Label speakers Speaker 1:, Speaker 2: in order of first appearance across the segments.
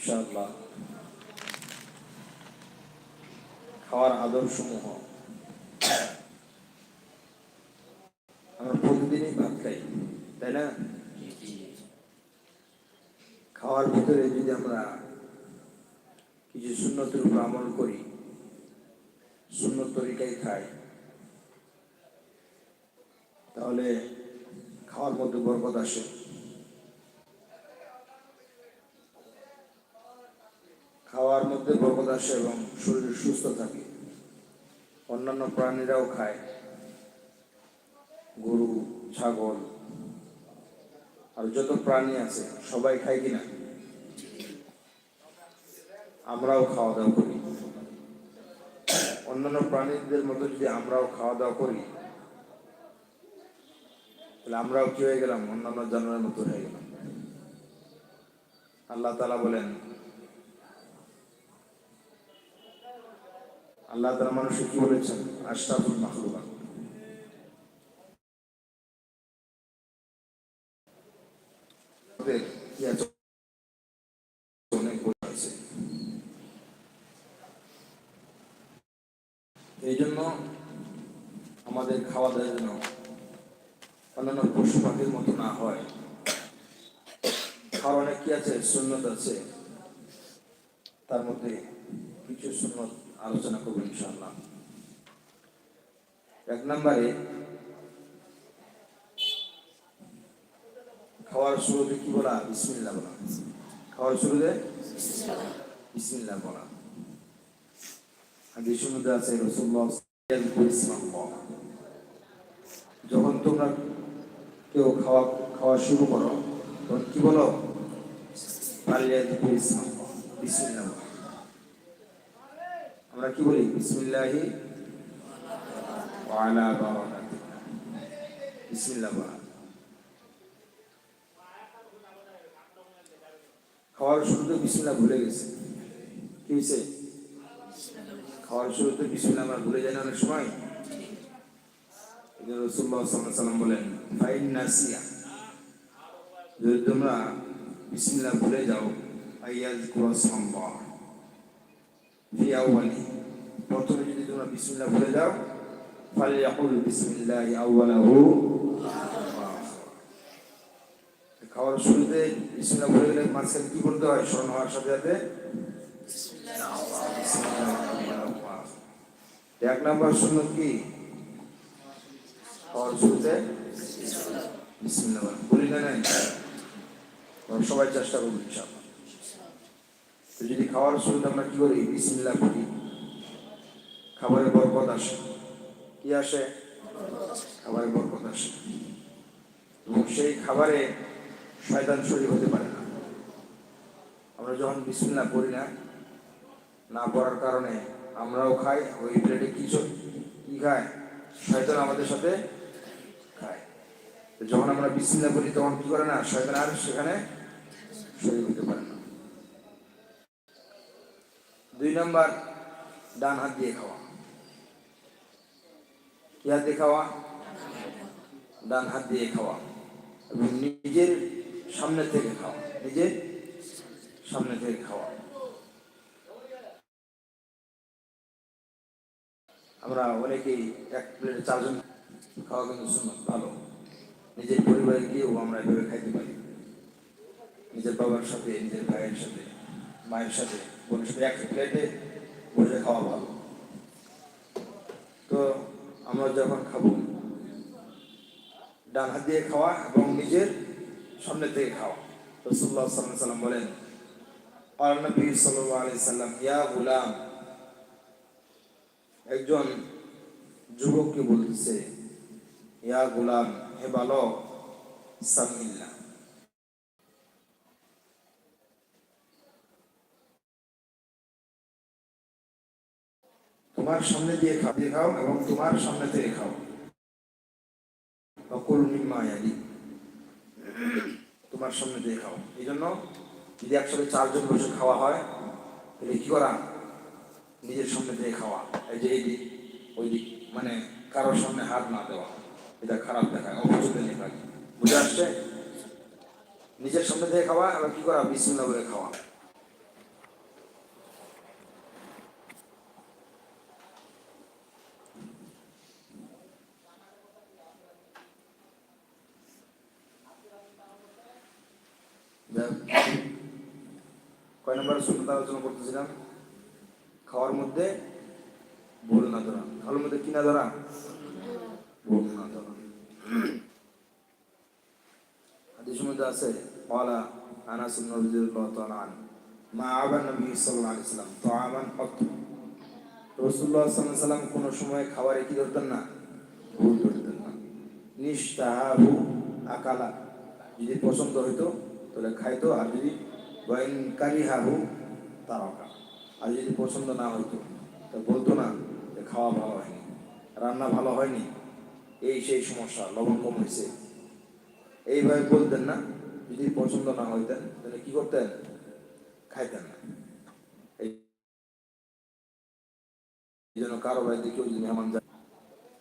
Speaker 1: ইনশাআল্লাহ। খাওয়ার আদরসমূহ আমরা প্রতিদিনই ভাত খাই, তাই না? খাওয়ার ভিতরে যদি আমরা কিছু সুন্নতের উপর আমল করি, সুন্নত তরিকায় খাই, তাহলে খাওয়ার মধ্যে বরকত আসে খাওয়ার মধ্যে বরকত আসে এবং শরীর সুস্থ থাকে। অন্যান্য প্রাণীরাও খায়। গরু, ছাগল, আর যত প্রাণী আছে, সবাই খায় কিনা? আমরাও খাওয়া দাওয়া করি। অন্যান্য প্রাণীদের মতো যদি আমরাও খাওয়া দাওয়া করি, তাহলে আমরাও কি হয়ে গেলাম? অন্যান্য জানোয়ারের মতো হয়ে গেলাম। আল্লাহ তালা বলেন আল্লাহ তালা মানুষকে কি বলেছেন? আশরাফুল মাহলুকা এই জন্য আমাদের খাওয়া দাওয়া যেন অন্যান্য পশু পাখির মতো না হয়। খাওয়ার অনেক কি আছে? সুন্নত আছে। তার মধ্যে কিছু সুন্নত আলোচনা করব ইনশাআল্লাহ। এক নম্বরে, খাওয়ার শুরুতে কি বলা? বিসমিল্লা বলা। খাওয়ার শুরুতে বিসমিল্লা বলা। হাদিসের মধ্যে আছে রসুল্লাহ যখন তোমরা কেউ খাওয়া খাওয়া শুরু করো, তখন কি বলো। বিসমিল্লাহ বলো। আমরা কি বলি? বিসমিল্লাহি বিসমিল্লাহ খাওয়ার শুরুতে বিসমিল্লাহ ভুলে গেছে। কি হয়েছে? খাওয়ার শুরুতে বিসমিল্লাহ আমরা ভুলে যাই না অনেক সময়। রসুল্লাহ সাল্লাহ সাল্লাম বলেন যদি তোমরা বিসমিল্লাহ ভুলে যাও আইয়াজ কুরাসমাল্লাহ ফি আউয়ালি প্রথমে যদি তোমরা বিসমিল্লাহ যাও ফালিয়াকুল বিসমিল্লাহ আউয়ালাহু খাওয়ার শুরুতে বিসমিল্লাহ ভুলে গেলে মাঝখানে কি করতে হয় স্মরণ হওয়ার সাথে সাথে এক নাম্বার সুন্নত কি খাওয়ার শুরুতে বিসমিল্লাহ বলা। বলি না সবাই চেষ্টা করব তো যদি খাওয়ার শুরুতে আমরা কি করি? বিসমিল্লাহ করি খাবারের বরকত আসে। কি আসে? খাবারের বরকত আসে। এবং সেই খাবারে শয়তান শরীর হতে পারে না। আমরা যখন বিসমিল্লাহ করি না না পড়ার কারণে আমরাও খাই ওই প্লেটে কি কি খায়? শয়তান আমাদের সাথে খায়। যখন আমরা বিসমিল্লাহ করি তখন কি করে না? শয়তান আর সেখানে শরীর হতে পারে না। দুই নম্বর, ডান হাত দিয়ে খাওয়া। কি হাত দিয়ে খাওয়া? ডান হাত দিয়ে খাওয়া। এবং নিজের সামনে থেকে খাওয়া। নিজের সামনে থেকে খাওয়া। আমরা অনেকেই এক প্লেটে চারজন খাওয়া কিন্তু শুনুন ভালো। নিজের পরিবারে গিয়েও আমরা এভাবে খাইতে পারি নিজের বাবার সাথে, নিজের ভাইয়ের সাথে, মায়ের সাথে। বোনের সাথে এক প্লেটে বসে খাওয়া ভালো। তো আমরা যখন খাব, ডান হাত দিয়ে খাওয়া এবং নিজের সামনে থেকে খাওয়া। রসুল্লাহ সাল্লাম বলেন আর নবী সাল্লাল্লাহু সাল্লাম ইয়া গুলাম। একজন যুবককে বলতেছে, ইয়া গুলাম, হে বালক সামিল্লা তোমার সামনে দিয়ে খাও দিয়ে খাও এবং তোমার সামনে থেকে খাও। অকুল তোমার সামনে দিয়ে খাও। এই জন্য যদি একসাথে চারজন বসে খাওয়া হয়, তাহলে কি করা? নিজের সামনে দিয়ে খাওয়া। এই যে এই দিক, ওই দিক। মানে কারোর সামনে হাত না দেওয়া। এটা খারাপ দেখায় অপছন্দের লেখায় বুঝে আসছে? নিজের সামনে দিয়ে খাওয়া এবং কি করা? বিসমিল্লাহ বলে খাওয়া। নম্বরের শূন্যতা আলোচনা করতেছিলাম। খাওয়ার মধ্যে ভুল না ধরা। খাওয়ার মধ্যে কিনা ধরা? ভুল না ধরা। ধরতেন না? না। যদি পছন্দ হইতো, তাহলে খাইতো, আর যদি ওয়াইন কারিহাহু, তারকা। আর যদি পছন্দ না হইতো, তা বলতো না যে খাওয়া ভালো হয়নি, রান্না ভালো হয়নি, এই সেই সমস্যা, লবণ কম হয়েছে এইভাবে বলতেন না, যদি পছন্দ না হইতেন, তাহলে কি করতেন? খাইতেন না। এই জন্য কারও বাড়িতে কেউ যদি মেহমান যায়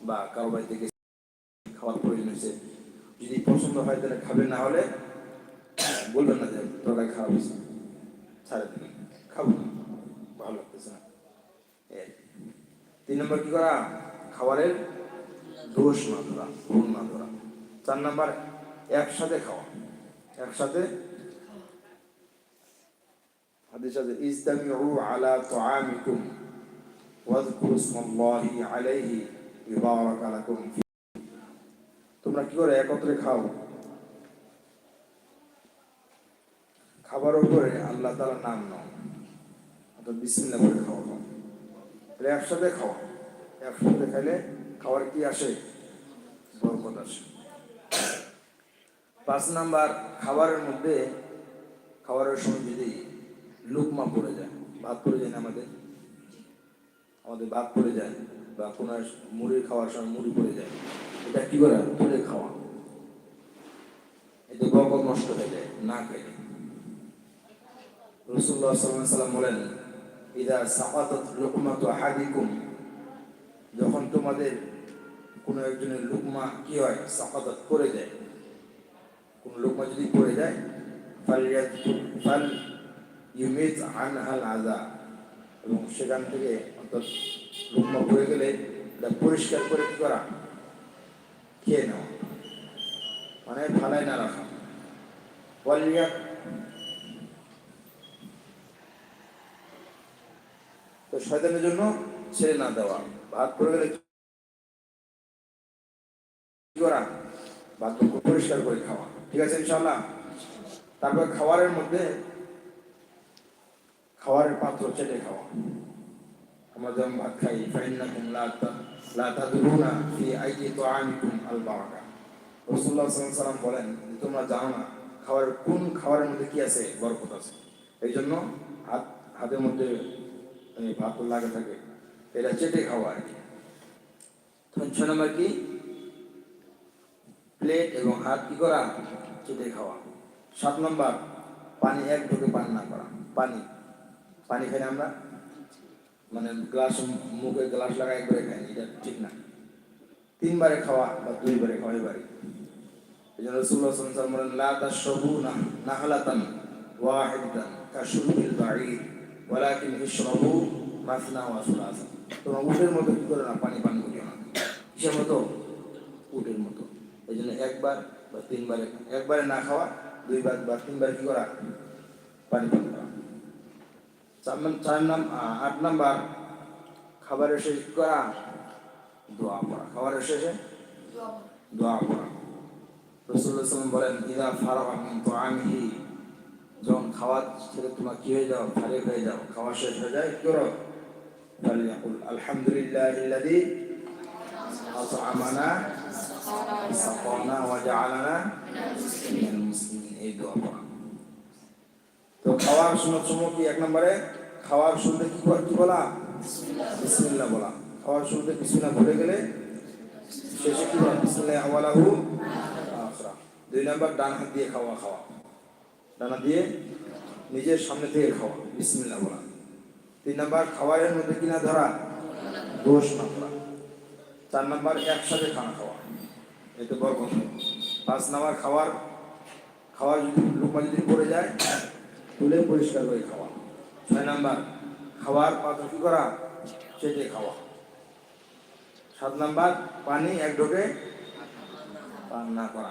Speaker 1: বা কারও বাড়িতে খাওয়ার প্রয়োজন হয়েছে যদি পছন্দ হয় তাহলে খাবে না হলে বলবেন না যে তরকারি খাওয়া হয়েছে। ছাড়ে দিন খাব। না ভালো লাগতেছে না। এই। তিন নম্বর খাবারের খাওয়া। একসাথে হাদিস আলা তুআমিকুম ওয়াজকুরু ইসমাল্লাহি তোমরা কি করে একত্রে খাও? খাবারের উপরে আল্লাহ তালা নাম নাও। অর্থাৎ বিসমিল্লাহ করে খাওয়া খাও তাহলে একসাথে খাওয়া একসাথে খাইলে খাওয়ার কি আসে? বরকত আসে। পাঁচ নাম্বার, খাবারের মধ্যে খাবারের সময় যদি লুকমা পড়ে যায়, ভাত পড়ে যায় না আমাদের? আমাদের ভাত পড়ে যায় বা কোনো মুড়ি খাওয়ার সময় মুড়ি পড়ে যায়। এটা কি করে? তুলে খাওয়া। এতে বরকত নষ্ট হয়ে যায়, না খাইলে। রসুল্লাহ সাল্লাহ সাল্লাম বলেন, ইদা সাকাতাত লুকমাতু আহাদিকুম যখন তোমাদের কোনো একজনের লুকমা কি হয়, সাকাতাত করে যায়। কোন লোকমা যদি পড়ে যায়, ফাল ফাল ইউমিত আনহাল আজা এবং সেখান থেকে অর্থাৎ লোকমা পড়ে গেলে পরিষ্কার করে কি করা? খেয়ে নেওয়া। মানে ফালাই না রাখা। ওয়ালিয়া তো শয়তানের জন্য ছেড়ে না দেওয়া। ভাত পড়ে গেলে করা? পরিষ্কার করে খাওয়া। ঠিক আছে ইনশাল্লাহ তারপর খাবারের মধ্যে খাবারের পাত্র চেটে খাওয়া। আমরা যেমন ভাত খাই, ফাইন্নাকুম লা তা- লা তাদরুনা ফি আইয়ি তুআমিকুম আল বারাকা আলাইহি সাল্লাম বলেন যে, তোমরা জানো না, খাবারের কোন খাবারের মধ্যে কি আছে? বরকত আছে? এই জন্য হাত, হাতের মধ্যে ভাত লাগে থাকে। এটা চেটে খাওয়া আর কি। তখন ছয় নম্বর কি? প্লেট এবং হাত কি করা? চেটে খাওয়া। সাত নম্বর, পানি এক ঢোকে পান না করা। পানি। পানি খাই আমরা। মানে গ্লাস, মুখে গ্লাস লাগা একবারে খাই এটা ঠিক না। তিনবারে খাওয়া বা দুইবারে খাওয়া এবারে। এই জন্য রসুল্লাহ সাল্লাম বলেন, লা তাশরাবু না নাহলাতান ওয়াহিদাতান কাশুরবিল বাঈর ওয়ালাকিন ইশরাবু মাসনা ওয়া সুলাসা। তোমরা উটের মতো কি করে না পানি পান করিও না। কিসের মতো? উটের মতো। এই জন্য একবার বা তিনবারে একবারে না খাওয়া দুইবার বা তিনবার কি করা? পানি পান করা। চার নাম চার নাম আট নাম্বার খাবারের শেষ কি করা? দোয়া পড়া। খাবারের শেষে দোয়া পড়া। রসুল্লাহ বলেন ইদা ফারাগ মিন তুআমিহি যখন খাওয়া ছেড়ে তোমার কি হয়ে যাও? ফারেক হয়ে যাও। খাওয়া শেষ হয়ে যায় কি করো ফালিয়াকুল আলহামদুলিল্লাহিল্লাযী আত'আমানা সাকানা ওয়া জাআলানা মিনাল মুসলিমিন. এই দোয়া পড়া। তো খাওয়ার সময় সময় কি এক নম্বরে? খাওয়ার শুরুতে কি কর- কি বলা? বিসমিল্লাহ বলা। খাওয়ার শুরুতে বিসমিল্লাহ বলে গেলে শেষে কি বলা? বিসমিল্লাহ আওয়ালাহু আখরা। দুই নম্বর, ডান হাত দিয়ে খাওয়া খাওয়া। ডান দিয়ে নিজের সামনে থেকে খাওয়া। বিসমিল্লাহ বলা। তিন নম্বর খাবারের মধ্যে কিনা ধরা? দোষ না ধরা। চার নাম্বার, একসাথে খানা খাওয়া। এতে বড় কথা পাঁচ নাম্বার, খাওয়ার খাওয়ার যদি লোকমা যদি পড়ে যায়, তুলে পরিষ্কার করে খাওয়া। ছয় নাম্বার, খাওয়ার পাত্র কি করা? চেটে খাওয়া। সাত নাম্বার, পানি এক ঢোকে পান না করা।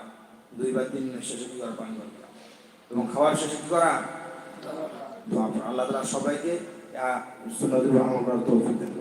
Speaker 1: দুই বা তিন শেষে কি করা পান করা এবং খাওয়ার শেষে কি করা? আল্লাহ সবাইকে আমল করার তৌফিক দেন